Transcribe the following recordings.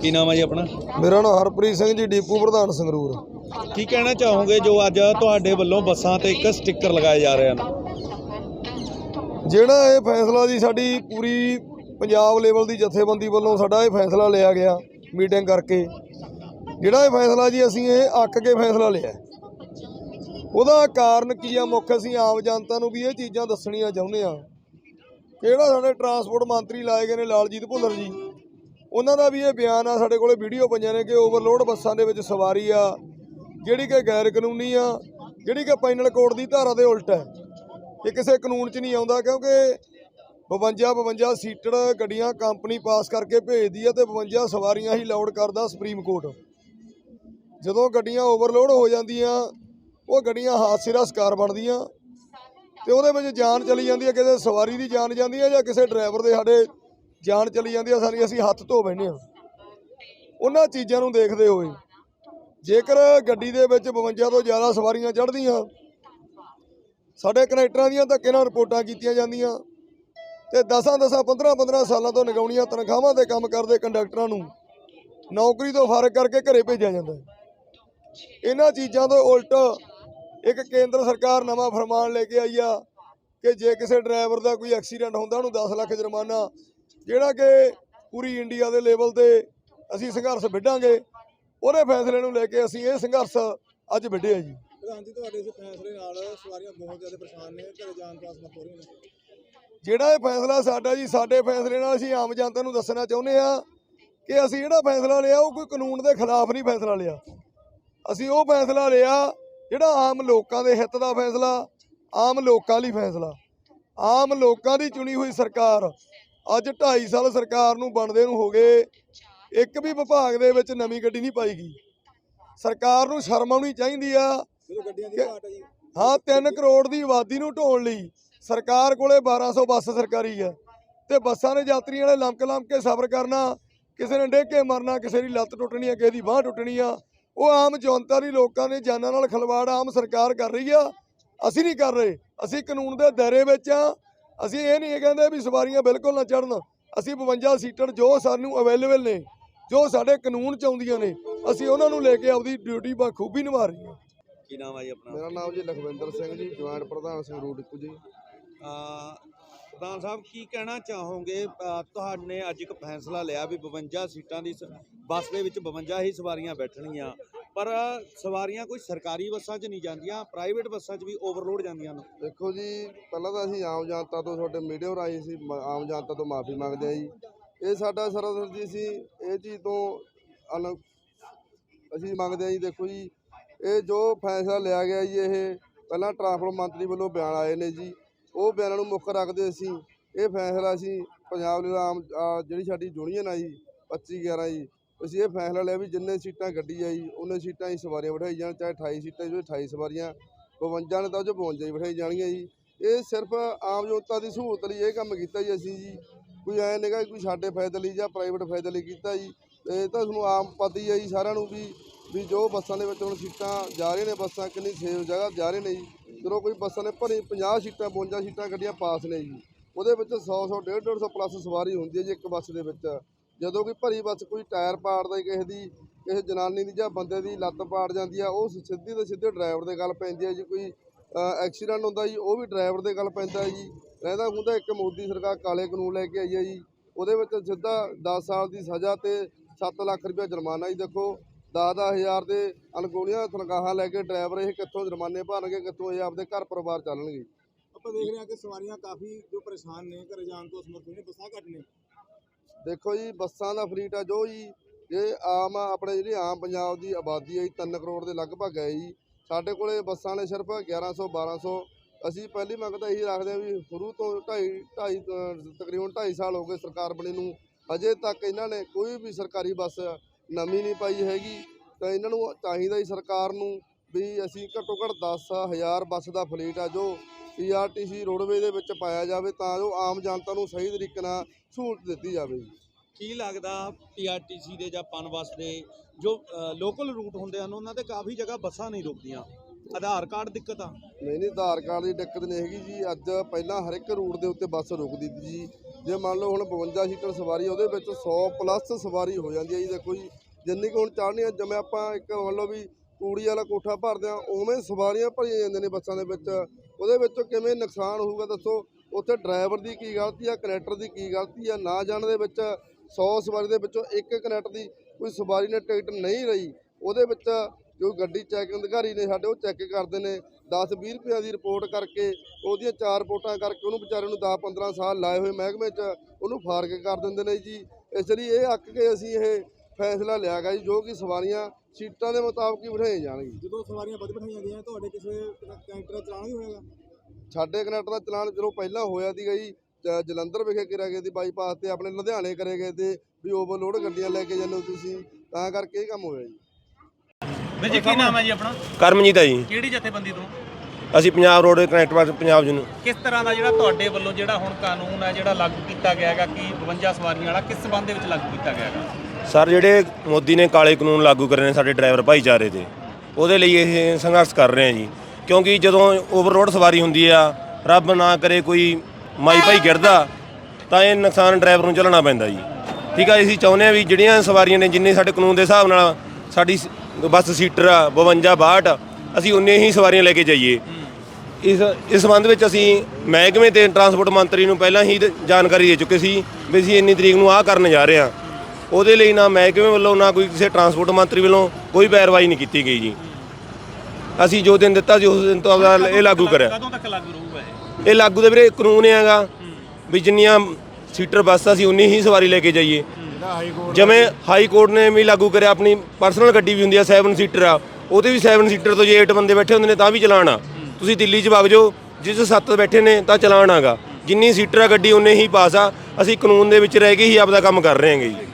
ਕੀ ਨਾਮ ਹੈ ਜੀ ਆਪਣਾ? ਮੇਰਾ ਨਾਮ ਹਰਪ੍ਰੀਤ ਸਿੰਘ ਜੀ ਡੀਪੂ ਪ੍ਰਧਾਨ ਸੰਗਰੂਰ। ਕੀ ਕਹਿਣਾ ਚਾਹੋਗੇ ਜੋ ਅੱਜ ਤੁਹਾਡੇ ਵੱਲੋਂ ਬੱਸਾਂ ਤੇ ਇੱਕ ਸਟicker ਲਗਾਏ ਜਾ ਰਹੇ ਹਨ? ਜਿਹੜਾ ਇਹ ਫੈਸਲਾ ਜੀ ਸਾਡੀ ਪੂਰੀ ਪੰਜਾਬ ਲੈਵਲ ਦੀ ਜਥੇਬੰਦੀ ਵੱਲੋਂ ਸਾਡਾ ਇਹ ਫੈਸਲਾ ਲਿਆ ਗਿਆ ਮੀਟਿੰਗ ਕਰਕੇ। ਜਿਹੜਾ ਇਹ ਫੈਸਲਾ ਜੀ ਅਸੀਂ ਇਹ ਅੱਕ ਕੇ ਫੈਸਲਾ ਲਿਆ। ਉਹਦਾ ਕਾਰਨ ਕੀ ਆ? ਮੁੱਖ ਅਸੀਂ ਆਮ ਜਨਤਾ ਨੂੰ ਵੀ ਇਹ ਚੀਜ਼ਾਂ ਦੱਸਣੀਆਂ ਚਾਹੁੰਦੇ ਆ ਕਿਹੜਾ ਸਾਡੇ ਟਰਾਂਸਪੋਰਟ ਮੰਤਰੀ ਲਾਏ ਗਏ ਨੇ ਲਾਲਜੀਤ ਭੁੱਲਰ ਜੀ? ਉਹਨਾਂ ਦਾ ਵੀ ਇਹ ਬਿਆਨ ਆ, ਸਾਡੇ ਕੋਲੇ ਵੀਡੀਓ ਪਈਆਂ ਨੇ ਕਿ ਓਵਰਲੋਡ ਬੱਸਾਂ ਦੇ ਵਿੱਚ ਸਵਾਰੀ ਆ, ਜਿਹੜੀ ਕਿ ਗੈਰ ਕਾਨੂੰਨੀ ਆ, ਜਿਹੜੀ ਕਿ ਪੈਨਲ ਕੋਡ ਦੀ ਧਾਰਾ ਦੇ ਉਲਟ ਹੈ। ਇਹ ਕਿਸੇ ਕਾਨੂੰਨ 'ਚ ਨਹੀਂ ਆਉਂਦਾ ਕਿਉਂਕਿ 52 52 ਸੀਟਡ ਗੱਡੀਆਂ ਕੰਪਨੀ ਪਾਸ ਕਰਕੇ ਭੇਜਦੀ ਆ ਤੇ 52 ਸਵਾਰੀਆਂ ਹੀ ਲਾਉਡ ਕਰਦਾ ਸੁਪਰੀਮ ਕੋਰਟ ਜਦੋਂ ਗੱਡੀਆਂ ਓਵਰਲੋਡ ਹੋ ਜਾਂਦੀਆਂ, ਉਹ ਗੱਡੀਆਂ ਹਾਦਸੇ ਦਾ ਸ਼ਿਕਾਰ ਬਣਦੀਆਂ। ਤੇ ਉਹਦੇ ਵਿੱਚ ਜਾਨ ਚਲੀ ਜਾਂਦੀ ਹੈ ਕਿਸੇ ਸਵਾਰੀ ਦੀ ਜਾਨ ਜਾਂਦੀ ਹੈ ਜਾਂ ਕਿਸੇ ਡਰਾਈਵਰ ਦੇ ਸਾਡੇ ਜਾਨ ਚਲੀ ਜਾਂਦੀ ਹੈ ਸਾਰੀ ਅਸੀਂ ਹੱਥ ਧੋ ਬੈਠੇ ਹਾਂ ਉਹਨਾਂ ਚੀਜ਼ਾਂ ਨੂੰ ਦੇਖਦੇ ਹੋਏ ਜੇਕਰ ਗੱਡੀ ਦੇ ਵਿੱਚ 52 ਤੋਂ ਜ਼ਿਆਦਾ ਸਵਾਰੀਆਂ ਚੜ੍ਹਦੀਆਂ, ਸਾਡੇ ਕਨੈਕਟਰਾਂ ਦੀਆਂ ਧੱਕੇ ਨਾਲ ਰਿਪੋਰਟਾਂ ਕੀਤੀਆਂ ਜਾਂਦੀਆਂ ਤੇ 10 10 15 15 ਸਾਲਾਂ ਤੋਂ ਨਿਗਾਉਣੀਆਂ ਤਨਖਾਹਾਂ ਤੇ ਕੰਮ ਕਰਦੇ ਕੰਡਕਟਰਾਂ ਨੂੰ ਨੌਕਰੀ ਤੋਂ ਫ਼ਰਕ ਕਰਕੇ ਘਰੇ ਭੇਜਿਆ ਜਾਂਦਾ ਇਹਨਾਂ ਚੀਜ਼ਾਂ ਤੋਂ ਉਲਟ ਇੱਕ ਕੇਂਦਰ ਸਰਕਾਰ ਨਵਾਂ ਫਰਮਾਨ ਲੈ ਕੇ ਆਈ ਆ ਕਿ ਜੇ ਕਿਸੇ ਡਰਾਈਵਰ ਦਾ ਕੋਈ ਐਕਸੀਡੈਂਟ ਹੁੰਦਾ ਉਹਨੂੰ 10 ਲੱਖ ਜੁਰਮਾਨਾ। ਜਿਹੜਾ ਕਿ ਪੂਰੀ ਇੰਡੀਆ ਦੇ ਲੈਵਲ ਤੇ ਅਸੀਂ ਸੰਘਰਸ਼ ਵਿੱਢਾਂਗੇ ਉਹਦੇ ਫੈਸਲੇ ਨੂੰ ਲੈ ਕੇ ਅਸੀਂ ਇਹ ਸੰਘਰਸ਼ ਅੱਜ ਵਿੱਢਿਆ ਜੀ। ਪ੍ਰਧਾਨ ਜੀ ਤੁਹਾਡੇ ਇਸ ਫੈਸਲੇ ਨਾਲ ਸਵਾਰੀਆਂ ਬਹੁਤ ਜ਼ਿਆਦਾ ਪਰੇਸ਼ਾਨ ਨੇ ਘਰੇ ਜਾਣ ਤੋਂ ਆਸਮਤ ਹੋ ਰਹੀਆਂ ਨੇ ਜਿਹੜਾ ਇਹ ਫੈਸਲਾ ਸਾਡਾ ਜੀ ਸਾਡੇ ਫੈਸਲੇ ਨਾਲ ਅਸੀਂ ਆਮ ਜਨਤਾ ਨੂੰ ਦੱਸਣਾ ਚਾਹੁੰਦੇ ਆ ਕਿ ਅਸੀਂ ਜਿਹੜਾ ਫੈਸਲਾ ਲਿਆ ਉਹ ਕੋਈ ਕਾਨੂੰਨ ਦੇ ਖਿਲਾਫ ਨਹੀਂ ਫੈਸਲਾ ਲਿਆ। ਅਸੀਂ ਉਹ ਫੈਸਲਾ ਲਿਆ ਜਿਹੜਾ ਆਮ ਲੋਕਾਂ ਦੇ ਹਿੱਤ ਦਾ ਫੈਸਲਾ ਆਮ ਲੋਕਾਂ ਲਈ ਫੈਸਲਾ। ਆਮ ਲੋਕਾਂ ਦੀ ਚੁਣੀ ਹੋਈ ਸਰਕਾਰ ਅੱਜ 2.5 ਸਾਲ ਸਰਕਾਰ ਨੂੰ ਬਣਦੇ ਨੂੰ ਹੋ ਗਏ ਇੱਕ ਵੀ ਵਿਭਾਗ ਦੇ ਵਿੱਚ ਨਵੀਂ ਗੱਡੀ ਨਹੀਂ ਪਾਈ ਗਈ। ਸਰਕਾਰ ਨੂੰ ਸ਼ਰਮ ਆਉਣੀ ਚਾਹੀਦੀ ਆ ਦੀ ਹੈ ਜੀ। ਹਾਂ 3 ਕਰੋੜ ਦੀ ਆਬਾਦੀ ਨੂੰ ਢੋਣ ਲਈ ਸਰਕਾਰ ਕੋਲੇ 1200 ਬੱਸ ਸਰਕਾਰੀ ਹੈ ਤੇ ਬੱਸਾਂ ਨੇ ਯਾਤਰੀਆਂ ਨੇ ਲੰਕ ਲੰਕ ਕੇ ਸਫ਼ਰ ਕਰਨਾ ਕਿਸੇ ਨੇ ਡਿੱਗ ਕੇ ਮਰਨਾ ਕਿਸੇ ਦੀ ਲੱਤ ਟੁੱਟਣੀ ਹੈ ਕਿਸੇ ਦੀ ਬਾਹ ਟੁੱਟਣੀ ਆ ਉਹ ਆਮ ਜਨਤਾ ਦੀ ਲੋਕਾਂ ਦੇ ਜਾਨਾਂ ਨਾਲ ਖਲਵਾੜ ਆਮ ਸਰਕਾਰ ਕਰ ਰਹੀ ਆ। ਅਸੀਂ ਨਹੀਂ ਕਰ ਰਹੇ। ਅਸੀਂ ਕਾਨੂੰਨ ਦੇ ਦਾਇਰੇ ਵਿੱਚ ਆ। ਅਸੀਂ ਇਹ ਨਹੀਂ ਕਹਿੰਦੇ ਵੀ ਸਵਾਰੀਆਂ ਬਿਲਕੁਲ ਨਾ ਚੜਨ ਅਸੀਂ 52 ਸੀਟਰ ਜੋ ਸਾਨੂੰ ਅਵੇਲੇਬਲ ਨੇ ਜੋ ਸਾਡੇ ਕਾਨੂੰਨ ਚ ਆਉਂਦੀਆਂ ਨੇ ਅਸੀਂ ਉਹਨਾਂ ਨੂੰ ਲੈ ਕੇ ਆਪਦੀ ਡਿਊਟੀ ਬਖੂਬੀ ਨਿਭਾ ਰਹੇ ਹਾਂ। ਕੀ ਨਾਮ ਹੈ ਜੀ ਆਪਣਾ? ਮੇਰਾ ਨਾਮ ਜੀ ਲਖਵਿੰਦਰ ਸਿੰਘ ਜੀ ਜੁਆਇੰਟ ਪ੍ਰਧਾਨ ਸੰਗਰੂਰ ਡਿਪੂ ਜੀ। ਅਹ ਪ੍ਰਧਾਨ ਸਾਹਿਬ, ਕੀ ਕਹਿਣਾ ਚਾਹੋਗੇ? ਤੁਹਾਡੇ ਅੱਜ ਇੱਕ ਫੈਸਲਾ ਲਿਆ ਵੀ 52 ਸੀਟਾਂ ਦੀ ਸ- ਬੱਸ ਦੇ ਵਿੱਚ 52 ਹੀ ਸਵਾਰੀਆਂ ਬੈਠਣਗੀਆਂ ਪਰ ਸਵਾਰੀਆਂ ਕੋਈ ਸਰਕਾਰੀ ਬੱਸਾਂ 'ਚ ਨਹੀਂ ਜਾਂਦੀਆਂ, ਪ੍ਰਾਈਵੇਟ ਬੱਸਾਂ 'ਚ ਵੀ ਓਵਰਲੋਡ ਜਾਂਦੀਆਂ ਨੇ। ਦੇਖੋ ਜੀ, ਪਹਿਲਾਂ ਤਾਂ ਅਸੀਂ ਆਮ ਜਨਤਾ ਤੋਂ ਤੁਹਾਡੇ ਮੀਡੀਆ ਰਾਹੀਂ ਸੀ ਮ- ਆਮ ਜਨਤਾ ਤੋਂ ਮਾਫੀ ਮੰਗਦੇ ਆ ਜੀ। ਇਹ ਸਾਡਾ ਸਰਾਸਰ ਜੀ ਸੀ, ਇਹ ਚੀਜ਼ ਤੋਂ ਅਸੀਂ ਮੰਗਦੇ ਆ ਜੀ। ਦੇਖੋ ਜੀ, ਇਹ ਜੋ ਫੈਸਲਾ ਲਿਆ ਗਿਆ ਜੀ, ਇਹ ਪਹਿਲਾਂ ਟਰਾਂਸਪੋਰਟ ਮੰਤਰੀ ਵੱਲੋਂ ਬਿਆਨ ਆਏ ਨੇ ਜੀ। ਉਹ ਬਿਆਨਾਂ ਨੂੰ ਮੁੱਖ ਰੱਖਦੇ ਅਸੀਂ ਇਹ ਫੈਸਲਾ ਅਸੀਂ ਪੰਜਾਬ ਦੇ ਆਮ ਜਿਹੜੀ ਸਾਡੀ ਯੂਨੀਅਨ ਆ ਜੀ 25 11 ਜੀ, ਅਸੀਂ ਇਹ ਫੈਸਲਾ ਲਿਆ ਵੀ ਜਿੰਨੇ ਸੀਟਾਂ ਗੱਡੀ ਆ ਜੀ ਉਹਨੇ ਸੀਟਾਂ ਹੀ ਸਵਾਰੀਆਂ ਬਿਠਾਈ ਜਾਣ, ਚਾਹੇ 28 ਸੀਟਾਂ ਜੋ 28 ਸਵਾਰੀਆਂ 52 ਨੇ ਤਾਂ ਉਹ 'ਚ 52 ਹੀ ਬਿਠਾਈ ਜਾਣਗੀਆਂ ਜੀ। ਇਹ ਸਿਰਫ ਆਮ ਜਨਤਾ ਦੀ ਸਹੂਲਤ ਲਈ ਇਹ ਕੰਮ ਕੀਤਾ ਜੀ ਅਸੀਂ ਜੀ। ਕੋਈ ਐ ਨਹੀਂਗਾ ਕੋਈ ਸਾਡੇ ਫਾਇਦੇ ਲਈ ਜਾਂ ਪ੍ਰਾਈਵੇਟ ਫਾਇਦੇ ਲਈ ਕੀਤਾ ਜੀ। ਇਹ ਤਾਂ ਤੁਹਾਨੂੰ ਆਮ ਪਤਾ ਹੀ ਹੈ ਜੀ ਸਾਰਿਆਂ ਨੂੰ ਵੀ ਵੀ ਜੋ ਬੱਸਾਂ ਦੇ ਵਿੱਚ ਹੁਣ ਸੀਟਾਂ ਜਾ ਰਹੀਆਂ ਨੇ, ਬੱਸਾਂ ਕਿੰਨੀ ਸੇਫ ਜਗ੍ਹਾ ਜਾ ਰਹੇ ਨੇ ਜੀ। ਜਦੋਂ ਕੋਈ ਬੱਸਾਂ ਨੇ ਭਰੀ 50 ਸੀਟਾਂ 52 ਸੀਟਾਂ ਗੱਡੀਆਂ ਪਾਸ ਨੇ ਜੀ। ਉਹਦੇ ਵਿੱਚ 100 100 150 150 ਪਲੱਸ ਸਵਾਰੀ ਹੁੰਦੀ ਹੈ ਜੀ ਇੱਕ ਬੱਸ ਦੇ ਵਿੱਚ। ਜਦੋਂ ਕੋਈ ਭਰੀ ਬੱਸ ਕੋਈ ਟਾਇਰ ਪਾੜਦਾ ਕਿਸੇ ਦੀ, ਕਿਸੇ ਜਨਾਨੀ ਦੀ ਜਾਂ ਬੰਦੇ ਦੀ ਲੱਤ ਪਾੜ ਜਾਂਦੀ ਆ, ਉਹ ਸਿੱਧੀ ਤੇ ਸਿੱਧੇ ਡਰਾਈਵਰ ਦੇ ਗੱਲ ਪੈਂਦੀ ਹੈ ਜੀ। ਕੋਈ ਐਕਸੀਡੈਂਟ ਹੁੰਦਾ ਜੀ, ਉਹ ਵੀ ਡਰਾਈਵਰ ਦੇ ਗੱਲ ਪੈਂਦਾ ਜੀ। ਰਹਿੰਦਾ ਹੁੰਦਾ ਇੱਕ ਮੋਦੀ ਸਰਕਾਰ ਕਾਲੇ ਕਾਨੂੰਨ ਲੈ ਕੇ ਆਈ ਹੈ ਜੀ। ਉਹਦੇ ਵਿੱਚ ਸਿੱਧਾ 10 ਸਾਲ ਦੀ ਸਜ਼ਾ ਤੇ 7 ਲੱਖ ਰੁਪਏ ਜੁਰਮਾਨਾ ਜੀ, ਦੇਖੋ। 10 ਹਜ਼ਾਰ ਦੇ ਅਣਗੋਲੀਆਂ ਤਨਖਾਹਾਂ ਲੈ ਕੇ ਡਰਾਈਵਰ ਇਹ ਕਿੱਥੋਂ ਜੁਰਮਾਨੇ ਭਰਨਗੇ ਕਿੱਥੋਂ ਇਹ ਆਪਦੇ ਘਰ ਪਰਿਵਾਰ ਚੱਲਣਗੇ? ਆਪਾਂ ਦੇਖ ਰਹੇ ਹਾਂ ਕਿ ਸਵਾਰੀਆਂ ਕਾਫੀ ਜੋ ਪਰੇਸ਼ਾਨ ਨੇ ਘਰੇ ਜਾਣ ਤੋਂ ਅਸਮਰਥ ਨੇ ਬੱਸਾਂ ਘੱਟ ਨੇ। ਦੇਖੋ ਜੀ ਬੱਸਾਂ ਦਾ ਫਲੀਟ ਆ ਜੋ ਜੀ ਇਹ ਆਮ ਆਪਣੇ ਜਿਹੜੀ ਆਮ ਪੰਜਾਬ ਦੀ ਆਬਾਦੀ ਹੈ 3 ਕਰੋੜ ਦੇ ਲਗਭਗ ਹੈ ਜੀ। ਸਾਡੇ ਕੋਲੇ ਬੱਸਾਂ ਨੇ ਸਿਰਫ 1100 1200 ਅਸੀਂ ਪਹਿਲੀ ਮੰਗ ਤਾਂ ਇਹੀ ਰੱਖਦੇ ਆ ਵੀ ਸ਼ੁਰੂ ਤੋਂ 2.5 2.5 ਤਕਰੀਬਨ 2.5 ਸਾਲ ਹੋ ਗਏ ਸਰਕਾਰ ਬਣੀ ਨੂੰ। ਅਜੇ ਤੱਕ ਇਹਨਾਂ ਨੇ ਕੋਈ ਵੀ ਸਰਕਾਰੀ ਬੱਸ ਨਵੀਂ ਨਹੀਂ ਪਾਈ ਹੈਗੀ ਤਾਂ ਇਹਨਾਂ ਨੂੰ ਚਾਹੀਦਾ ਹੀ ਸਰਕਾਰ ਨੂੰ ਵੀ ਅਸੀਂ ਘੱਟੋ ਘੱਟ 10000 ਬੱਸ ਦਾ ਫਲੀਟ ਆ ਜੋ ਪੀਆਰਟੀਸੀ ਰੋਡਵੇ ਦੇ ਵਿੱਚ ਪਾਇਆ ਜਾਵੇ ਤਾਂ ਜੋ ਆਮ ਜਨਤਾ ਨੂੰ ਸਹੀ ਤਰੀਕੇ ਨਾਲ ਸਹੂਲਤ ਦਿੱਤੀ ਜਾਵੇ ਜੀ। ਕੀ ਲੱਗਦਾ ਪੀਆਰਟੀਸੀ ਦੇ ਜਾਂ ਪਨ ਬੱਸ ਦੇ ਜੋ ਲੋਕਲ ਰੂਟ ਹੁੰਦੇ ਹਨ ਉਹਨਾਂ ਤੇ ਕਾਫੀ ਜਗ੍ਹਾ ਬੱਸਾਂ ਨਹੀਂ ਰੁਕਦੀਆਂ? ਆਧਾਰ ਕਾਰਡ ਦਿੱਕਤ? ਆ ਨਹੀਂ ਨਹੀਂ ਆਧਾਰ ਕਾਰਡ ਦੀ ਦਿੱਕਤ ਨਹੀਂ ਹੈਗੀ ਜੀ ਅੱਜ ਪਹਿਲਾਂ ਹਰ ਇੱਕ ਰੂਟ ਦੇ ਉੱਤੇ ਬੱਸ ਰੁਕਦੀ ਸੀ ਜੀ। ਜੇ ਮੰਨ ਲਓ ਹੁਣ 52 ਸੀਟਰ ਸਵਾਰੀ ਉਹਦੇ ਵਿੱਚ 100 ਪਲੱਸ ਸਵਾਰੀ ਹੋ ਜਾਂਦੀ ਹੈ ਜੀ, ਦੇਖੋ ਜੀ। ਜਿੰਨੀ ਕੁ ਹੁਣ ਚੜ੍ਹਨੀ ਆ, ਜਿਵੇਂ ਆਪਾਂ ਇੱਕ ਮੰਨ ਲਓ ਵੀ ਤੂੜੀ ਵਾਲਾ ਕੋਠਾ ਭਰਦੇ ਆ, ਉਵੇਂ ਸਵਾਰੀਆਂ ਭਰੀਆਂ ਜਾਂਦੀਆਂ ਨੇ ਬੱਸਾਂ ਦੇ ਵਿੱਚ। ਉਹਦੇ ਵਿੱਚੋਂ ਕਿਵੇਂ ਨੁਕਸਾਨ ਹੋਊਗਾ ਦੱਸੋ? ਉੱਥੇ ਡਰਾਈਵਰ ਦੀ ਕੀ ਗਲਤੀ ਆ ਕਨੈਕਟਰ ਦੀ ਕੀ ਗਲਤੀ ਆ? ਨਾ ਜਾਣ ਦੇ ਵਿੱਚ 100 ਸਵਾਰੀ ਦੇ ਵਿੱਚੋਂ ਇੱਕ ਕਨੈਕਟਰ ਦੀ ਕੋਈ ਸਵਾਰੀ ਨੇ ਟਿਕਟ ਨਹੀਂ ਰਹੀ। ਉਹਦੇ ਵਿੱਚ ਜੋ ਗੱਡੀ ਚੈਕਿੰਗ ਅਧਿਕਾਰੀ ਨੇ ਸਾਡੇ ਉਹ ਚੈੱਕ ਕਰਦੇ ਨੇ 10 20 ਰੁਪਏ ਦੀ ਰਿਪੋਰਟ ਕਰਕੇ ਉਹਦੀਆਂ ਚਾਰ ਰਿਪੋਰਟਾਂ ਕਰਕੇ ਉਹਨੂੰ ਵਿਚਾਰੇ ਨੂੰ 10 15 ਸਾਲ ਲਾਏ ਹੋਏ ਮਹਿਕਮੇ 'ਚ ਉਹਨੂੰ ਫਾਰਗ ਕਰ ਦਿੰਦੇ ਨੇ ਜੀ। ਇਸ ਲਈ ਇਹ ਅੱਕ ਕੇ ਅਸੀਂ ਇਹ ਫੈਸਲਾ ਲਿਆ ਗਾ ਜੀ ਜੋ ਕਿ ਸਵਾਰੀਆਂ ਸੀਟਾਂ ਦੇ ਮੁਤਾਬਕ ਹੀ ਬਿਠਾਈਆਂ ਜਾਣਗੀਆਂ। ਜਦੋਂ ਸਵਾਰੀਆਂ ਵੱਧ ਬਿਠਾਈਆਂ ਗਈਆਂ ਤੁਹਾਡੇ ਕਿਸੇ ਕੈਂਟਰ ਦਾ ਚਲਾਨ ਵੀ ਹੋਏਗਾ ਸਾਡੇ ਕਨੈਕਟਰ ਦਾ ਚਲਾਨ ਜਦੋਂ ਪਹਿਲਾਂ ਹੋਇਆ ਸੀਗਾ ਜੀ ਜ- ਜਲੰਧਰ ਵਿਖੇ ਕਰਿਆ ਗਿਆ ਸੀ ਬਾਈਪਾਸ ਤੇ ਆਪਣੇ ਲੁਧਿਆਣੇ ਕਰੇ ਗਏ ਤੇ ਵੀ ਓਵਰਲੋਡ ਗੱਡੀਆਂ ਲੈ ਕੇ ਜਾਂਦੇ ਹੋ ਤੁਸੀਂ ਤਾਂ ਕਰਕੇ ਇਹ ਕੰਮ ਹੋਇਆ ਜੀ। ਵੀਰ ਜੀ ਕੀ ਨਾਮ ਹੈ ਜੀ ਆਪਣਾ? ਕਰਮਜੀਤ ਆ ਜੀ। ਕਿਹੜੀ ਜਥੇਬੰਦੀ ਤੋਂ? ਅਸੀਂ ਪੰਜਾਬ ਰੋਡ ਕਨੈਕਟ ਵਾਸਤੇ ਪੰਜਾਬ ਜੀ ਨੂੰ। ਕਿਸ ਤਰ੍ਹਾਂ ਦਾ ਜਿਹੜਾ ਤੁਹਾਡੇ ਵੱਲੋਂ ਜਿਹੜਾ ਹੁਣ ਕਾਨੂੰਨ ਹੈ ਜਿਹੜਾ ਲਾਗੂ ਕੀਤਾ ਗਿਆ ਹੈਗਾ ਕਿ 52 ਸਵਾਰੀਆਂ ਵਾਲਾ ਕਿਸ ਸਬੰਧ ਦੇ ਵਿੱਚ ਲਾਗੂ ਕੀਤਾ ਗਿਆ ਹੈਗਾ? ਸਰ ਜਿਹੜੇ ਮੋਦੀ ਨੇ ਕਾਲੇ ਕਾਨੂੰਨ ਲਾਗੂ ਕਰੇ ਨੇ ਸਾਡੇ ਡਰਾਈਵਰ ਭਾਈਚਾਰੇ ਤੇ ਉਹਦੇ ਲਈ ਇਹ ਸੰਘਰਸ਼ ਕਰ ਰਹੇ ਹਾਂ ਜੀ। ਕਿਉਂਕਿ ਜਦੋਂ ਓਵਰਲੋਡ ਸਵਾਰੀ ਹੁੰਦੀ ਆ ਰੱਬ ਨਾ ਕਰੇ ਕੋਈ ਮਾਈ ਭਾਈ ਗਿਰਦਾ ਤਾਂ ਇਹ ਨੁਕਸਾਨ ਡਰਾਈਵਰ ਨੂੰ ਝੱਲਣਾ ਪੈਂਦਾ ਜੀ। ਠੀਕ ਆ ਅਸੀਂ ਚਾਹੁੰਦੇ ਆ ਵੀ ਜਿਹੜੀਆਂ ਸਵਾਰੀਆਂ ਨੇ ਜਿੰਨੇ ਸਾਡੇ ਕਾਨੂੰਨ ਦੇ ਹਿਸਾਬ ਨਾਲ ਸਾਡੀ ਬੱਸ ਸੀਟਰ ਆ 52 62 ਅਸੀਂ ਉਨੇ ਹੀ ਸਵਾਰੀਆਂ ਲੈ ਕੇ ਜਾਈਏ। ਇਸ ਇਸ ਸੰਬੰਧ ਵਿੱਚ ਅਸੀਂ ਮਹਿਕਮੇ ਤੇ ਟਰਾਂਸਪੋਰਟ ਮੰਤਰੀ ਨੂੰ ਪਹਿਲਾਂ ਹੀ ਦ- ਜਾਣਕਾਰੀ ਦੇ ਚੁੱਕੇ ਸੀ ਵੀ ਅਸੀਂ ਇੰਨੀ ਤਰੀਕ ਨੂੰ ਆਹ ਕਰਨ ਜਾ ਰਹੇ ਹਾਂ। ਉਹਦੇ ਲਈ ਨਾ ਮਹਿਕਮੇ ਵੱਲੋਂ ਨਾ ਕੋਈ ਕਿਸੇ ਟਰਾਂਸਪੋਰਟ ਮੰਤਰੀ ਵੱਲੋਂ ਕੋਈ ਪੈਰਵਾਈ ਨਹੀਂ ਕੀਤੀ ਗਈ ਜੀ। ਅਸੀਂ ਜੋ ਦਿਨ ਦਿੱਤਾ ਸੀ ਉਸ ਦਿਨ ਤੋਂ ਆਪਦਾ ਇਹ ਲਾਗੂ ਕਰਿਆ। ਕਦੋਂ ਤੱਕ ਲਾਗੂ ਰਹੂਗਾ ਇਹ? ਇਹ ਲਾਗੂ ਦੇ ਵੀਰੇ ਕਾਨੂੰਨ ਹੈਗਾ ਵੀ ਜਿੰਨੀਆਂ ਸੀਟਰ ਬੱਸ ਅਸੀਂ ਉਨੀ ਹੀ ਸਵਾਰੀ ਲੈ ਕੇ ਜਾਈਏ। ਜਿਵੇਂ ਹਾਈ ਕੋਰਟ ਨੇ ਵੀ ਲਾਗੂ ਕਰਿਆ ਆਪਣੀ ਪਰਸਨਲ ਗੱਡੀ ਵੀ ਹੁੰਦੀ ਆ 7 ਸੀਟਰ ਆ। ਉਹਦੇ ਵੀ 7 ਸੀਟਰ ਤੋਂ ਜੇ 8 ਬੰਦੇ ਬੈਠੇ ਹੁੰਦੇ ਨੇ ਤਾਂ ਵੀ ਚਲਾਨ ਆ। ਤੁਸੀਂ ਦਿੱਲੀ 'ਚ ਵਗ ਜਾਓ ਜਿਸ 'ਚ 7 ਬੈਠੇ ਨੇ ਤਾਂ ਚਲਾਨ ਆਗਾ। ਜਿੰਨੀ ਸੀਟਰ ਆ ਗੱਡੀ ਉਨੇ ਹੀ ਪਾਸ ਆ। ਅਸੀਂ ਕਾਨੂੰਨ ਦੇ ਵਿੱਚ ਰਹਿ ਕੇ ਹੀ ਆਪਦਾ ਕੰਮ ਕਰ ਰਹੇ ਹਾਂਗੇ ਜੀ।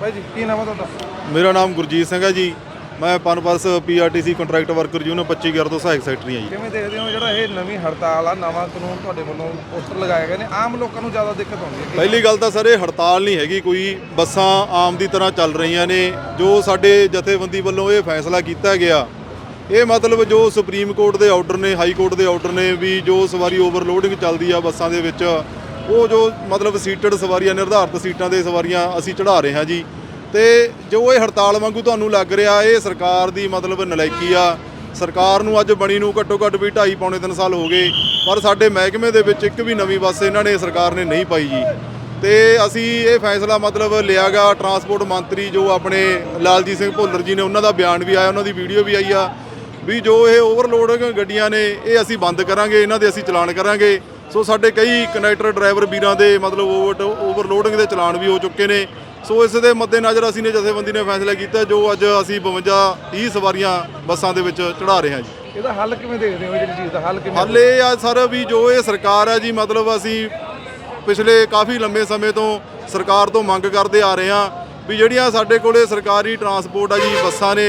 ਭਾਈ ਜੀ ਕੀ ਨਾਮ ਹੈ ਤੁਹਾਡਾ? ਮੇਰਾ ਨਾਮ ਗੁਰਜੀਤ ਸਿੰਘ ਹੈ ਜੀ। ਮੈਂ ਪਨਪਰਸ ਪੀਆਰਟੀਸੀ ਕੰਟਰੈਕਟ ਵਰਕਰ ਯੂਨੀਅਨ 2511 ਤੋਂ ਸਹਾਇਕ ਸੈਕਟਰੀ ਹਾਂ ਜੀ। ਕਿਵੇਂ ਦੇਖਦੇ ਹੋ ਜਿਹੜਾ ਇਹ ਨਵੀਂ ਹੜਤਾਲ ਆ ਨਵਾਂ ਕਾਨੂੰਨ ਤੁਹਾਡੇ ਵੱਲੋਂ ਪੋਸਟਰ ਲਗਾਏ ਗਏ ਨੇ ਆਮ ਲੋਕਾਂ ਨੂੰ ਜ਼ਿਆਦਾ ਦਿੱਕਤ ਆਉਂਦੀ ਹੈ ਪਹਿਲੀ ਗੱਲ ਤਾਂ ਸਰ ਇਹ ਹੜਤਾਲ ਨਹੀਂ ਹੈਗੀ ਕੋਈ ਬੱਸਾਂ ਆਮ ਦੀ ਤਰ੍ਹਾਂ ਚੱਲ ਰਹੀਆਂ ਨੇ। ਜੋ ਸਾਡੇ ਜਥੇਬੰਦੀ ਵੱਲੋਂ ਇਹ ਫੈਸਲਾ ਕੀਤਾ ਗਿਆ ਇਹ ਮਤਲਬ ਜੋ ਸੁਪਰੀਮ ਕੋਰਟ ਦੇ ਆਰਡਰ ਨੇ ਹਾਈ ਕੋਰਟ ਦੇ ਆਰਡਰ ਨੇ ਵੀ ਜੋ ਸਵਾਰੀ ਓਵਰਲੋਡਿੰਗ ਚੱਲਦੀ ਆ ਬੱਸਾਂ ਦੇ ਵਿੱਚ ਉਹ ਜੋ ਮਤਲਬ ਸੀਟਡ ਸਵਾਰੀਆਂ ਨਿਰਧਾਰਤ ਸੀਟਾਂ ਦੇ ਸਵਾਰੀਆਂ ਅਸੀਂ ਚੜਾ ਰਹੇ ਹਾਂ ਜੀ। ਤੇ ਜੋ ਇਹ ਹੜਤਾਲ ਵਾਂਗੂ ਤੁਹਾਨੂੰ ਲੱਗ ਰਿਹਾ, ਇਹ ਸਰਕਾਰ ਦੀ ਮਤਲਬ ਨਲਾਇਕੀ ਆ। ਸਰਕਾਰ ਨੂੰ ਅੱਜ ਬਣੀ ਨੂੰ ਘੱਟੋ ਘੱਟ ਵੀ 2.5 ਪੌਣੇ 3 ਸਾਲ ਹੋ ਗਏ, ਪਰ ਸਾਡੇ ਮਹਿਕਮੇ ਦੇ ਵਿੱਚ ਇੱਕ ਵੀ ਨਵੀਂ ਬੱਸ ਇਹਨਾਂ ਨੇ ਸਰਕਾਰ ਨੇ ਨਹੀਂ ਪਾਈ ਜੀ। ਤੇ ਅਸੀਂ ਇਹ ਫੈਸਲਾ ਮਤਲਬ ਲਿਆਗਾ, ਟਰਾਂਸਪੋਰਟ ਮੰਤਰੀ ਜੋ ਆਪਣੇ ਲਾਲਜੀਤ ਸਿੰਘ ਭੁੱਲਰ ਜੀ ਨੇ, ਉਹਨਾਂ ਦਾ ਬਿਆਨ ਵੀ ਆਇਆ, ਉਹਨਾਂ ਦੀ ਵੀਡੀਓ ਵੀ ਆਈ ਆ, ਵੀ ਜੋ ਇਹ ਓਵਰਲੋਡ ਗੱਡੀਆਂ ਨੇ, ਇਹ ਅਸੀਂ ਬੰਦ ਕਰਾਂਗੇ, ਇਹਨਾਂ ਦੇ ਅਸੀਂ ਚਲਾਨ ਕਰਾਂਗੇ। ਸੋ ਸਾਡੇ ਕਈ ਕੰਡਕਟਰ ਡਰਾਈਵਰ ਵੀਰਾਂ ਦੇ ਮਤਲਬ ਓਵਰ ਓਵਰਲੋਡਿੰਗ ਦੇ ਚਲਾਨ ਵੀ ਹੋ ਚੁੱਕੇ ਨੇ। ਸੋ ਇਸ ਦੇ ਮੱਦੇਨਜ਼ਰ ਅਸੀਂ ਨੇ ਜਥੇਬੰਦੀ ਨੇ ਫੈਸਲਾ ਕੀਤਾ ਜੋ ਅੱਜ ਅਸੀਂ 52 30 ਸਵਾਰੀਆਂ ਬੱਸਾਂ ਦੇ ਵਿੱਚ ਚੜਾ ਰਹੇ ਹਾਂ ਜੀ। ਇਹਦਾ ਹੱਲ ਕਿਵੇਂ ਦੇਖਦੇ ਹੋ ਜਿਹੜੀ ਚੀਜ਼ ਦਾ ਹੱਲ ਕਿਵੇਂ ਹੱਲ ਇਹ ਆ ਸਰ ਵੀ ਜੋ ਇਹ ਸਰਕਾਰ ਹੈ ਜੀ ਮਤਲਬ ਅਸੀਂ ਪਿਛਲੇ ਕਾਫੀ ਲੰਬੇ ਸਮੇਂ ਤੋਂ ਸਰਕਾਰ ਤੋਂ ਮੰਗ ਕਰਦੇ ਆ ਰਹੇ ਹਾਂ ਵੀ ਜਿਹੜੀਆਂ ਸਾਡੇ ਕੋਲੇ ਸਰਕਾਰੀ ਟਰਾਂਸਪੋਰਟ ਆ ਜੀ ਬੱਸਾਂ ਨੇ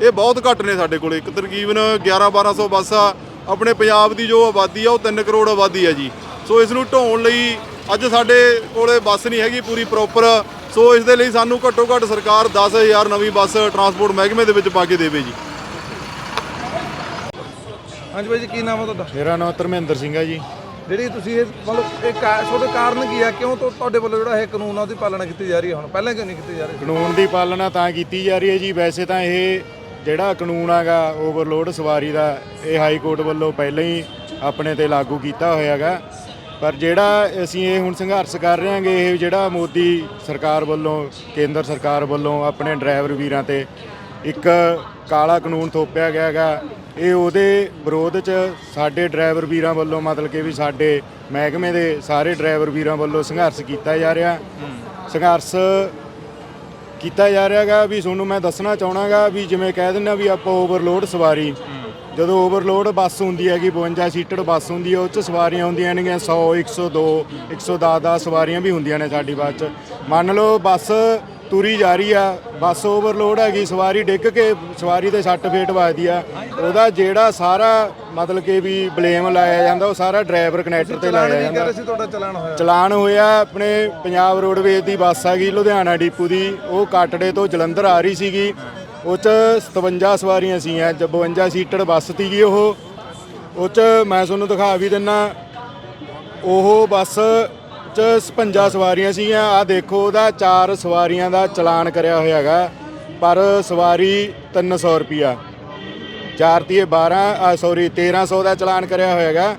ਇਹ ਬਹੁਤ ਘੱਟ ਨੇ ਸਾਡੇ ਕੋਲੇ। ਇੱਕ ਤਕਰੀਬਨ 11 1200 ਬੱਸ ਆ। ਆਪਣੇ ਪੰਜਾਬ ਦੀ ਜੋ ਆਬਾਦੀ ਆ ਉਹ 3 ਕਰੋੜ ਆਬਾਦੀ ਆ ਜੀ। ਸੋ ਇਸ ਨੂੰ ਢਾਉਣ ਲਈ ਅੱਜ ਸਾਡੇ ਕੋਲੇ ਬੱਸ ਨਹੀਂ ਹੈਗੀ ਪੂਰੀ ਪ੍ਰੋਪਰ ਸੋ ਇਸ ਦੇ ਲਈ ਸਾਨੂੰ ਘੱਟੋ ਘੱਟ ਸਰਕਾਰ 10000 ਨਵੀਂ ਬੱਸ ਟਰਾਂਸਪੋਰਟ ਮਹਿਕਮੇ ਦੇ ਵਿੱਚ ਪਾ ਕੇ ਦੇਵੇ ਜੀ। ਹਾਂਜੀ ਭਾਈ ਜੀ ਕੀ ਨਾਮ ਹੈ ਤੁਹਾਡਾ? ਮੇਰਾ ਨਾਮ ਧਰਮਿੰਦਰ ਸਿੰਘ ਹੈ ਜੀ। ਜਿਹੜੀ ਤੁਸੀਂ ਇਹ ਮਤਲਬ ਇਹ ਕਾ- ਤੁਹਾਡੇ ਕਾਰਨ ਕੀ ਆ? ਕਿਉਂ ਤੁ- ਤੁਹਾਡੇ ਵੱਲੋਂ ਜਿਹੜਾ ਇਹ ਕਾਨੂੰਨ ਆ ਉਹਦੀ ਪਾਲਣਾ ਕੀਤੀ ਜਾ ਰਹੀ ਹੈ ਹੁਣ? ਪਹਿਲਾਂ ਕਿਉਂ ਨਹੀਂ ਕੀਤੀ ਜਾ ਰਹੀ? ਕਾਨੂੰਨ ਦੀ ਪਾਲਣਾ ਤਾਂ ਕੀਤੀ ਜਾ ਰਹੀ ਹੈ ਜੀ। ਵੈਸੇ ਤਾਂ ਇਹ ਜਿਹੜਾ ਕਾਨੂੰਨ ਹੈਗਾ ਓਵਰਲੋਡ ਸਵਾਰੀ ਦਾ ਇਹ ਹਾਈ ਕੋਰਟ ਵੱਲੋਂ ਪਹਿਲਾਂ ਹੀ ਆਪਣੇ ਤੇ ਲਾਗੂ ਕੀਤਾ ਹੋਇਆ ਹੈਗਾ ਪਰ ਜਿਹੜਾ ਅਸੀਂ ਇਹ ਹੁਣ ਸੰਘਰਸ਼ ਕਰ ਰਹੇ ਹਾਂਗੇ, ਇਹ ਜਿਹੜਾ ਮੋਦੀ ਸਰਕਾਰ ਵੱਲੋਂ, ਕੇਂਦਰ ਸਰਕਾਰ ਵੱਲੋਂ ਆਪਣੇ ਡਰਾਈਵਰ ਵੀਰਾਂ ਤੇ ਇੱਕ ਕਾਲਾ ਕਾਨੂੰਨ ਥੋਪਿਆ ਗਿਆ ਹੈਗਾ, ਇਹ ਉਹਦੇ ਵਿਰੋਧ 'ਚ ਸਾਡੇ ਡਰਾਈਵਰ ਵੀਰਾਂ ਵੱਲੋਂ, ਮਤਲਬ ਕਿ ਵੀ ਸਾਡੇ ਮਹਿਕਮੇ ਦੇ ਸਾਰੇ ਡਰਾਈਵਰ ਵੀਰਾਂ ਵੱਲੋਂ ਸੰਘਰਸ਼ ਕੀਤਾ ਜਾ ਰਿਹਾ। ਸੰਘਰਸ਼ ਕੀਤਾ ਜਾ ਰਿਹਾ ਰਿਹਾਗਾ ਵੀ ਤੁਹਾਨੂੰ ਮੈਂ ਦੱਸਣਾ ਚਾਹਣਾਗਾ ਵੀ ਜਿਵੇਂ ਕਹਿ ਦਿੰਦੇ ਵੀ ਆਪਾਂ ਓਵਰਲੋਡ ਸਵਾਰੀ ਜਦੋਂ ਓਵਰਲੋਡ ਬੱਸ ਹੁੰਦੀ ਹੈਗੀ 52 ਸੀਟਡ ਬੱਸ ਹੁੰਦੀ ਹੈ ਉਹ 'ਚ ਸਵਾਰੀਆਂ ਹੁੰਦੀਆਂ ਨੇਗੀਆਂ 100 102 110 ਦਾ ਸਵਾਰੀਆਂ ਵੀ ਹੁੰਦੀਆਂ ਨੇ ਸਾਡੀ ਬੱਸ 'ਚ। ਮੰਨ ਲਓ ਬੱਸ ਤੁਰੀ ਜਾ ਰਹੀ ਆ ਬੱਸ ਓਵਰਲੋਡ ਹੈਗੀ ਸਵਾਰੀ ਡਿੱਗ ਕੇ ਸਵਾਰੀ ਤੇ ਸੱਟ ਫੇਟ ਵੱਜਦੀ ਆ ਉਹਦਾ ਜਿਹੜਾ ਸਾਰਾ ਮਤਲਬ ਕਿ ਵੀ ਬਲੇਮ ਲਾਇਆ ਜਾਂਦਾ ਉਹ ਸਾਰਾ ਡਰਾਈਵਰ ਕਨੈਕਟਰ ਤੇ ਲਾਇਆ ਜਾਂਦਾ। ਚਲਾਨ ਹੋਇਆ। ਚਲਾਨ ਹੋਇਆ ਆਪਣੇ ਪੰਜਾਬ ਰੋਡਵੇਜ਼ ਦੀ ਬੱਸ ਹੈਗੀ ਲੁਧਿਆਣਾ ਡਿਪੂ ਦੀ ਉਹ ਕਾਟੜੇ ਤੋਂ ਜਲੰਧਰ ਆ ਰਹੀ ਸੀਗੀ। ਉਹ 'ਚ 57 ਸਵਾਰੀਆਂ ਸੀ 52 ਸੀਟਡ ਬੱਸ ਸੀਗੀ ਉਹ। ਉਹ 'ਚ ਮੈਂ ਤੁਹਾਨੂੰ ਦਿਖਾ ਵੀ ਦਿੰਨਾ, ਉਹ ਬੱਸ ਚ 56 ਸਵਾਰੀਆਂ ਸੀਗੀਆਂ। ਆ ਦੇਖੋ, ਉਹਦਾ ਚਾਰ ਸਵਾਰੀਆਂ ਦਾ ਚਲਾਨ ਕਰਿਆ ਹੋਇਆ ਹੈਗਾ, ਪਰ ਸਵਾਰੀ 300 ਰੁਪਿਆ ਚਾਰ ਤੀਏ 12 ਸੌਰੀ 1300 ਦਾ ਚਲਾਨ ਕਰਿਆ ਹੋਇਆ ਹੈਗਾ।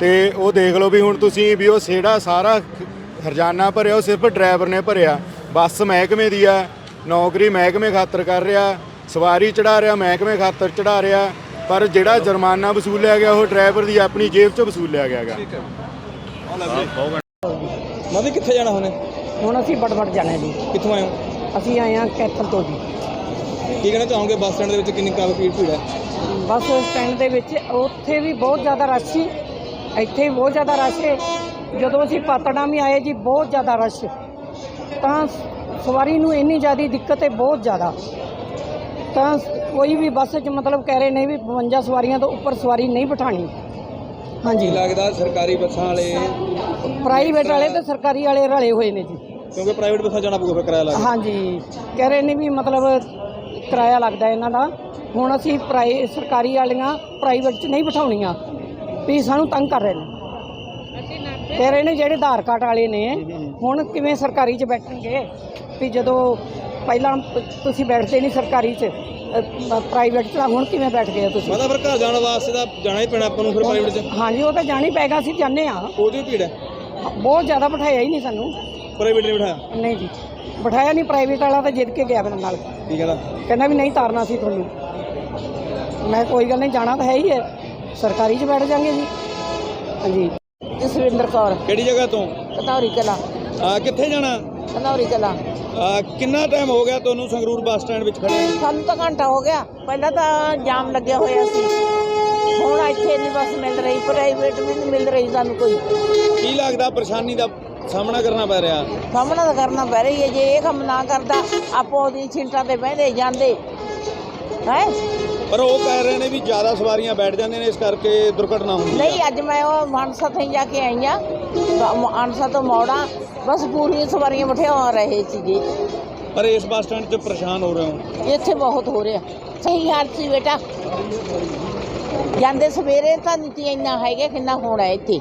ਤੇ ਉਹ ਦੇਖ ਲਓ ਵੀ ਹੁਣ ਤੁਸੀਂ ਵੀ ਉਹ ਸੇੜਾ ਸਾਰਾ ਖ- ਹਰਜਾਨਾ ਭਰਿਆ, ਉਹ ਸਿਰਫ ਡਰਾਈਵਰ ਨੇ ਭਰਿਆ। ਬੱਸ ਮਹਿਕਮੇ ਦੀ ਆ। ਨੌਕਰੀ ਮਹਿਕਮੇ ਖਾਤਰ ਕਰ ਰਿਹਾ ਸਵਾਰੀ ਚੜਾ ਰਿਹਾ ਮਹਿਕਮੇ ਖਾਤਰ ਚੜਾ ਰਿਹਾ ਪਰ ਜਿਹੜਾ ਜੁਰਮਾਨਾ ਵਸੂਲਿਆ ਗਿਆ ਉਹ ਡਰਾਈਵਰ ਦੀ ਆਪਣੀ ਜੇਬ 'ਚੋਂ ਵਸੂਲਿਆ ਗਿਆ ਹੈਗਾ। ਮਾਦੀ ਕਿੱਥੇ ਜਾਣਾ ਹੁਣੇ? ਹੁਣ ਅਸੀਂ ਬੜਬੜ ਜਾਣਾ ਜੀ। ਕਿੱਥੋਂ ਆਏ ਹੋ? ਅਸੀਂ ਆਏ ਹਾਂ ਕੈਥਲ ਤੋਂ ਜੀ। ਕੀ ਕਹਿਣਾ ਚਾਹੋਗੇ ਬੱਸ ਸਟੈਂਡ ਦੇ ਵਿੱਚ ਕਿੰਨੀ ਕਾਫੀ ਭੀੜ ਭੀੜ ਹੈ? ਬੱਸ ਸਟੈਂਡ ਦੇ ਵਿੱਚ ਉੱਥੇ ਵੀ ਬਹੁਤ ਜ਼ਿਆਦਾ ਰਸ਼ ਸੀ। ਇੱਥੇ ਵੀ ਬਹੁਤ ਜ਼ਿਆਦਾ ਰਸ਼ ਹੈ ਜਦੋਂ ਅਸੀਂ ਪਾਤੜਾਂ ਵੀ ਆਏ ਜੀ ਬਹੁਤ ਜ਼ਿਆਦਾ ਰਸ਼। ਤਾਂ ਸਵਾਰੀ ਨੂੰ ਇੰਨੀ ਜ਼ਿਆਦਾ ਦਿੱਕਤ ਹੈ ਬਹੁਤ ਜ਼ਿਆਦਾ। ਤਾਂ ਕੋਈ ਵੀ ਬੱਸ 'ਚ ਮਤਲਬ ਕਹਿ ਰਹੇ ਨੇ ਵੀ 52 ਸਵਾਰੀਆਂ ਤੋਂ ਉੱਪਰ ਸਵਾਰੀ ਨਹੀਂ ਬਿਠਾਣੀ ਹਾਂਜੀ। ਲੱਗਦਾ ਸਰਕਾਰੀ ਬੱਸਾਂ ਵਾਲੇ ਪ੍ਰਾਈਵੇਟ ਵਾਲੇ ਤੇ ਸਰਕਾਰੀ ਵਾਲੇ ਰਲੇ ਹੋਏ ਨੇ ਜੀ। ਕਿਉਂਕਿ ਪ੍ਰਾਈਵੇਟ ਬੱਸਾਂ ਜਾਣਾ ਪਊਗਾ ਫਿਰ ਕਿਰਾਇਆ ਲੱਗ ਹਾਂਜੀ। ਕਹਿ ਰਹੇ ਨੇ ਵੀ ਮਤਲਬ ਕਿਰਾਇਆ ਲੱਗਦਾ ਇਹਨਾਂ ਦਾ। ਹੁਣ ਅਸੀਂ ਪ੍ਰਾਈ ਸਰਕਾਰੀ ਵਾਲੀਆਂ ਪ੍ਰਾਈਵੇਟ 'ਚ ਨਹੀਂ ਬਿਠਾਉਣੀਆਂ। ਵੀ ਸਾਨੂੰ ਤੰਗ ਕਰ ਰਹੇ ਨੇ। ਕਹਿ ਰਹੇ ਨੇ ਜਿਹੜੇ ਆਧਾਰ ਕਾਰਡ ਵਾਲੇ ਨੇ ਹੁਣ ਕਿਵੇਂ ਸਰਕਾਰੀ 'ਚ ਬੈਠਣਗੇ? ਵੀ ਜਦੋਂ ਪਹਿਲਾਂ ਤੁਸੀਂ ਬੈਠਦੇ ਨਹੀਂ ਸਰਕਾਰੀ 'ਚ ਪ੍ਰਾਈਵੇਟ 'ਚ ਤਾਂ ਹੁਣ ਕਿਵੇਂ ਬੈਠ ਗਏ ਹੋ ਤੁਸੀਂ? ਫਿਰ ਘਰ ਜਾਣ ਵਾਸਤੇ ਤਾਂ ਜਾਣਾ ਹੀ ਪੈਣਾ ਆਪਾਂ ਨੂੰ ਫਿਰ ਪ੍ਰਾਈਵੇਟ 'ਚ। ਹਾਂਜੀ ਉਹ ਤਾਂ ਜਾਣੀ ਪੈਗਾ ਅਸੀਂ ਜਾਂਦੇ ਆ ਉਹਦੀ ਭੀੜ ਹੈ। ਬਹੁਤ ਜ਼ਿਆਦਾ ਬਿਠਾਇਆ ਹੀ ਨਹੀਂ ਸਾਨੂੰ। ਪ੍ਰਾਈਵੇਟ ਨਹੀਂ ਬਿਠਾਇਆ? ਨਹੀਂ ਜੀ ਬਿਠਾਇਆ ਨਹੀਂ ਪ੍ਰਾਈਵੇਟ ਵਾਲਾ ਤਾਂ ਜਿੱਦ ਕੇ ਗਿਆ ਮੇਰੇ ਨਾਲ। ਕੀ ਕਹਿੰਦਾ? ਕਹਿੰਦਾ ਵੀ ਨਹੀਂ ਤਾਰਨਾ ਸੀ ਤੁਹਾਨੂੰ। ਮੈਂ ਕੋਈ ਗੱਲ ਨਹੀਂ ਜਾਣਾ ਤਾਂ ਹੈ ਹੀ ਹੈ। ਸਰਕਾਰੀ 'ਚ ਬੈਠ ਜਾਾਂਗੇ ਜੀ। ਹਾਂਜੀ। ਜਸਵਿੰਦਰ ਕੌਰ। ਕਿਹੜੀ ਜਗ੍ਹਾ ਤੋਂ? ਕਤੌਰੀ ਕਲਾ। ਆ ਕਿੱਥੇ ਜਾਣਾ? ਕਤੌਰੀ ਕਲਾ ਆ ਕਿੰਨਾ ਟਾਈਮ ਹੋ ਗਿਆ ਤੁਹਾਨੂੰ ਸੰਗਰੂਰ ਬੱਸ ਸਟੈਂਡ ਵਿੱਚ ਖੜੇ? ਸਾਨੂੰ ਤਾਂ ਘੰਟਾ ਹੋ ਗਿਆ। ਪਹਿਲਾਂ ਤਾਂ ਜਾਮ ਲੱਗਿਆ ਹੋਇਆ ਸੀ। ਹੁਣ ਇੱਥੇ ਨਹੀਂ ਬੱਸ ਮਿਲ ਰਹੀ ਪ੍ਰਾਈਵੇਟ ਵੀ ਨਹੀਂ ਮਿਲ ਰਹੀ ਸਾਨੂੰ ਕੋਈ। ਕੀ ਲੱਗਦਾ ਪਰੇਸ਼ਾਨੀ ਦਾ ਸਾਹਮਣਾ ਕਰਨਾ ਪੈ ਰਿਹਾ? ਸਾਹਮਣਾ ਤਾਂ ਕਰਨਾ ਪੈ ਰਹੀ ਹੈ। ਜੇ ਇਹ ਕੰਮ ਨਾ ਕਰਦਾ ਆਪੋ ਉਹਦੀ ਛਿੰਟਾਂ ਤੇ ਬਹਿੰਦੇ ਜਾਂਦੇ। ਹੈ ਪਰ ਉਹ ਕਹਿ ਰਹੇ ਨੇ ਵੀ ਜ਼ਿਆਦਾ ਸਵਾਰੀਆਂ ਬੈਠ ਜਾਂਦੀਆਂ ਨੇ ਇਸ ਕਰਕੇ ਦੁਰਘਟਨਾ ਹੁੰਦੀ ਨਹੀਂ ਅੱਜ ਮੈਂ ਉਹ ਮਾਨਸਾ ਤੋਂ ਜਾ ਕੇ ਆਈ ਆ ਮਾਨਸਾ ਤੋਂ ਮੌੜਾ ਬਸ ਪੂਰੀਆਂ ਸਵਾਰੀਆਂ ਬਿਠਾ ਰਹੇ ਸੀਗੇ। ਪਰ ਇਸ ਬੱਸ ਸਟੈਂਡ 'ਚ ਪਰੇਸ਼ਾਨ ਹੋ ਰਹੇ ਹੋ? ਇੱਥੇ ਬਹੁਤ ਹੋ ਰਿਹਾ। ਸਹੀ ਹਾਲ ਸੀ ਬੇਟਾ। ਜਾਂਦੇ ਸਵੇਰੇ ਤਾਂ ਨਹੀਂ ਇੰਨਾ ਹੈਗਾ ਕਿੰਨਾ ਹੋਣਾ ਇੱਥੇ।